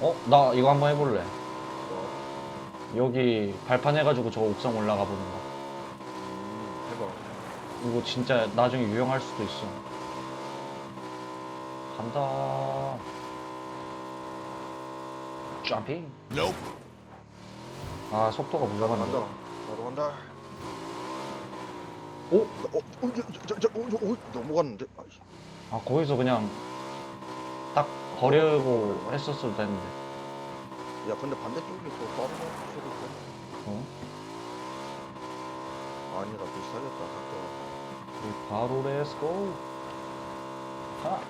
어? 나 이거 한번 해볼래. 뭐, 여기 발판 해가지고 저 옥상 올라가 보는 거. 음, 해봐. 이거 진짜 나중에 유용할 수도 있어. 간다. 점핑. 아 속도가 나도 무서운데. 간다. 나도 간다. 오? 어, 어, 저, 저, 저, 어, 저, 어, 넘어갔는데. 아이씨. 아 거기서 그냥 딱 버리고 했었어도 되는데. 야, 근데 반대쪽이 더 빠른 거 같기도 해. 어? 아니다, 비슷하겠다. 각도가. 우리 바로 렛츠고. 하.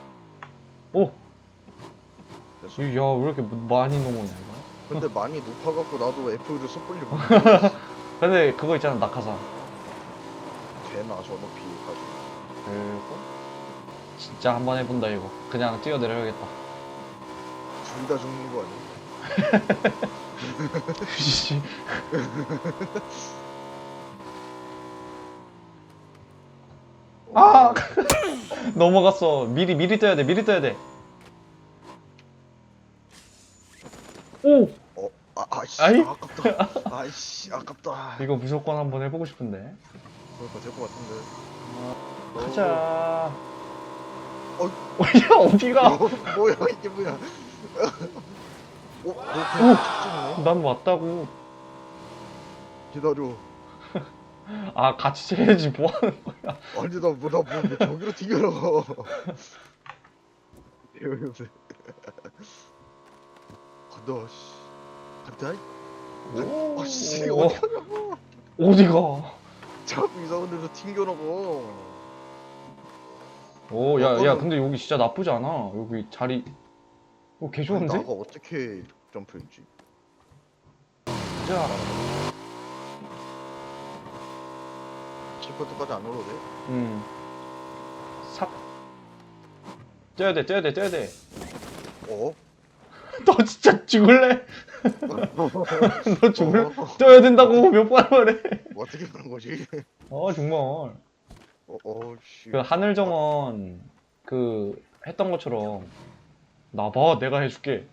오. 됐어. 야왜 이렇게 많이 넘어오냐 이거. 근데 많이 높아갖고 나도 F를 섣불리 못 근데 그거 있잖아 낙하산. 되나 저 높이까지. 그리고 진짜 한번 해본다 이거. 그냥 뛰어내려야겠다. 둘 다 죽는 거 아니야? 씨. 아! 넘어갔어. 미리 미리 떠야 돼. 미리 떠야 돼. 오! 어, 아, 아이씨, 아이? 아깝다. 아이씨, 아깝다. 이거 무조건 한번 해보고 싶은데. 그러니까 될것 같은데. 가자. 어. 야 어디가? 어, 뭐야 이게 뭐야? 어, 너 그냥 직진이네? 난 왔다고. 기다려. 아 같이 해야지 뭐 하는 거야? 아니 나뭐나뭐 뭐, 저기로 튕겨나가. 이러면서 간다 씨. 간다. 오. 아씨 어디 가냐고. 어디가? 자꾸 이상한 데서 튕겨나가. 오, 야, 야, 아까는- 근데 여기 진짜 나쁘지 않아. 여기 자리. 어, 개 좋은데? 나가 어떻게 점프했지? 자, 시프트까지 안 올라도 돼? 음. 삭. 쪄야 돼, 쪄야 돼, 쪄야 돼. 어? 너 진짜 죽을래? 너 죽을래? 어? 쪄야 된다고 몇 번 말해. 뭐 어떻게 그런 거지? 아, 정말. 어, 어, 씨. 그 하늘 정원 그 했던 것처럼 나봐, 내가 해줄게.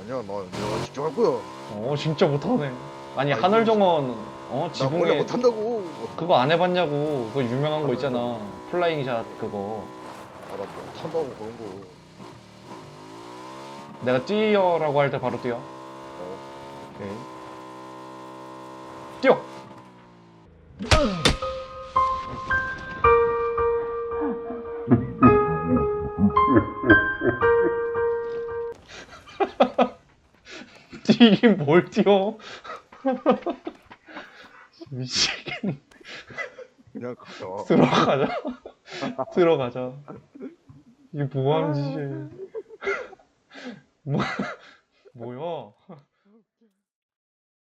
아니야, 나 내가 직접 할 거야. 어, 진짜 못하네. 아니, 아이고. 하늘 정원 어 나 원래 지붕에 못한다고. 그거 안 해봤냐고. 그거 유명한 거 있잖아. 플라잉 샷 그거. 아, 나 못한다고 그런 거. 내가 뛰어라고 할 때 바로 뛰어. 어. 오케이. 뛰어! 뛰긴 뭘 뛰어? 미치겠네. 그냥 가자. 들어가자. 들어가자. 이게 뭐 하는 짓이야. 뭐, 뭐야?